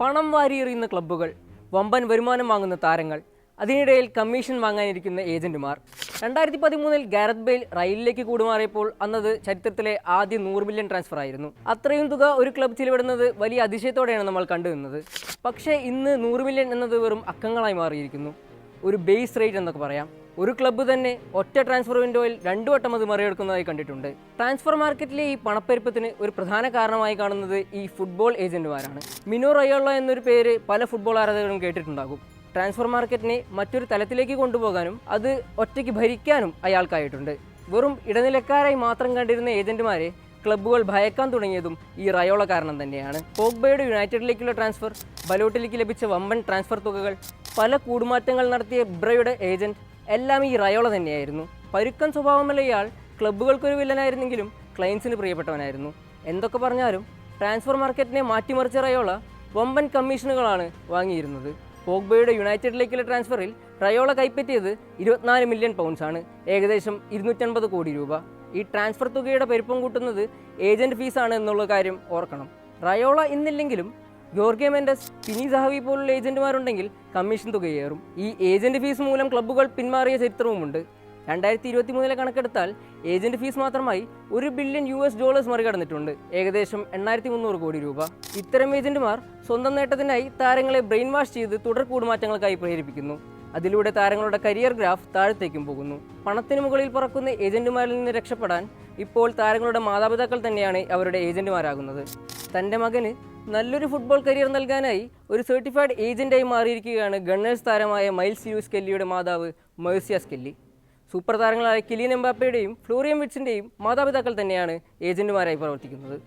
പണം വാരിയെറിയുന്ന ക്ലബ്ബുകൾ വമ്പൻ വരുമാനം വാങ്ങുന്ന താരങ്ങൾ അതിനിടയിൽ കമ്മീഷൻ വാങ്ങാനിരിക്കുന്ന ഏജന്റുമാർ. രണ്ടായിരത്തി പതിമൂന്നിൽ ഗാരത് ബെയിൽ റയലിലേക്ക് കൂടുമാറിയപ്പോൾ അന്നത് ചരിത്രത്തിലെ ആദ്യ നൂറ് മില്യൺ ട്രാൻസ്ഫർ ആയിരുന്നു. അത്രയും തുക ഒരു ക്ലബ് ചിലവിടുന്നത് വലിയ അതിശയത്തോടെയാണ് നമ്മൾ കണ്ടുവരുന്നത് പക്ഷേ ഇന്ന് നൂറ് മില്യൺ എന്നത് വെറും അക്കങ്ങളായി മാറിയിരിക്കുന്നു. ഒരു ബേസ് റേറ്റ് എന്നൊക്കെ പറയാം. ഒരു ക്ലബ്ബ് തന്നെ ഒറ്റ ട്രാൻസ്ഫർ വിൻഡോയിൽ രണ്ടു വട്ടം അത് മറികടക്കുന്നതായി കണ്ടിട്ടുണ്ട്. ട്രാൻസ്ഫർ മാർക്കറ്റിലെ ഈ പണപ്പെരുപ്പത്തിന് ഒരു പ്രധാന കാരണമായി കാണുന്നത് ഈ ഫുട്ബോൾ ഏജന്റുമാരാണ് മിനോ റയോള എന്നൊരു പേര് പല ഫുട്ബോൾ ആരാധകരും കേട്ടിട്ടുണ്ടാകും. ട്രാൻസ്ഫർ മാർക്കറ്റിനെ മറ്റൊരു തലത്തിലേക്ക് കൊണ്ടുപോകാനും അത് ഒറ്റയ്ക്ക് ഭരിക്കാനും അയാൾക്കായിട്ടുണ്ട്. വെറും ഇടനിലക്കാരായി മാത്രം കണ്ടിരുന്ന ഏജന്റുമാരെ ക്ലബ്ബുകൾ ഭയക്കാൻ തുടങ്ങിയതും ഈ റയോള കാരണം തന്നെയാണ്. പോഗ്ബയുടെ യുണൈറ്റഡിലേക്കുള്ള ട്രാൻസ്ഫർ ബലോട്ടിലേക്ക് ലഭിച്ച വമ്പൻ ട്രാൻസ്ഫർ തുകകൾ പല കൂടുമാറ്റങ്ങൾ നടത്തിയ ഇബ്രയുടെ ഏജന്റ് എല്ലാം ഈ റയോള തന്നെയായിരുന്നു. പരുക്കൻ സ്വഭാവമുള്ള ഇയാൾ. ക്ലബ്ബുകൾക്കൊരു വില്ലനായിരുന്നെങ്കിലും ക്ലയൻസിന് പ്രിയപ്പെട്ടവനായിരുന്നു. എന്തൊക്കെ പറഞ്ഞാലും ട്രാൻസ്ഫർ മാർക്കറ്റിനെ മാറ്റിമറിച്ച റയോള വമ്പൻ കമ്മീഷനുകളാണ് വാങ്ങിയിരുന്നത്. പോഗ്ബയുടെ യുണൈറ്റഡിലേക്കുള്ള ട്രാൻസ്ഫറിൽ റയോള കൈപ്പറ്റിയത് ഇരുപത്തിനാല് മില്യൺ പൗണ്ട്സാണ് ഏകദേശം ഇരുന്നൂറ്റൻപത് കോടി രൂപ. ഈ ട്രാൻസ്ഫർ തുകയുടെ പെരുപ്പം കൂട്ടുന്നത് ഏജന്റ് ഫീസാണ് എന്നുള്ള കാര്യം ഓർക്കണം. റയോള ഇന്നില്ലെങ്കിലും ജോർഗെ മെൻഡസ് പിനി സഹവി പോലുള്ള ഏജന്റുമാരുണ്ടെങ്കിൽ കമ്മീഷൻ തുകയേറും ഈ ഏജന്റ് ഫീസ് മൂലം ക്ലബ്ബുകൾ പിന്മാറിയ ചരിത്രവുമുണ്ട്. രണ്ടായിരത്തി ഇരുപത്തി മൂന്നിലെ കണക്കെടുത്താൽ ഏജന്റ് ഫീസ് മാത്രമായി ഒരു ബില്യൺ യു എസ് ഡോളേഴ്സ് മറികടന്നിട്ടുണ്ട്. ഏകദേശം എണ്ണായിരത്തി മുന്നൂറ് കോടി രൂപ. ഇത്തരം ഏജന്റുമാർ സ്വന്തം നേട്ടത്തിനായി താരങ്ങളെ ബ്രെയിൻ വാഷ് ചെയ്ത് തുടർ കൂടുമാറ്റങ്ങൾക്കായി പ്രേരിപ്പിക്കുന്നു. അതിലൂടെ താരങ്ങളുടെ കരിയർ ഗ്രാഫ് താഴത്തേക്കും പോകുന്നു. പണത്തിന് മുകളിൽ പറക്കുന്ന ഏജന്റുമാരിൽ നിന്ന് രക്ഷപ്പെടാൻ ഇപ്പോൾ താരങ്ങളുടെ മാതാപിതാക്കൾ തന്നെയാണ് അവരുടെ ഏജന്റുമാരാകുന്നത്. തന്റെ മകന് നല്ലൊരു ഫുട്ബോൾ കരിയർ നൽകാനായി ഒരു സർട്ടിഫൈഡ് ഏജന്റായി മാറിയിരിക്കുകയാണ് ഗണ്ണേഴ്സ് താരമായ മൈൽസ് യൂസ് കെല്ലിയുടെ മാതാവ് മേഴ്സിയ സ്കെല്ലി സൂപ്പർ താരങ്ങളായ കിലിയൻ എംബാപ്പയുടെയും ഫ്ലോറിയൻ വിറ്റ്സിന്റെയും മാതാപിതാക്കൾ തന്നെയാണ് ഏജന്റുമാരായി പ്രവർത്തിക്കുന്നത്.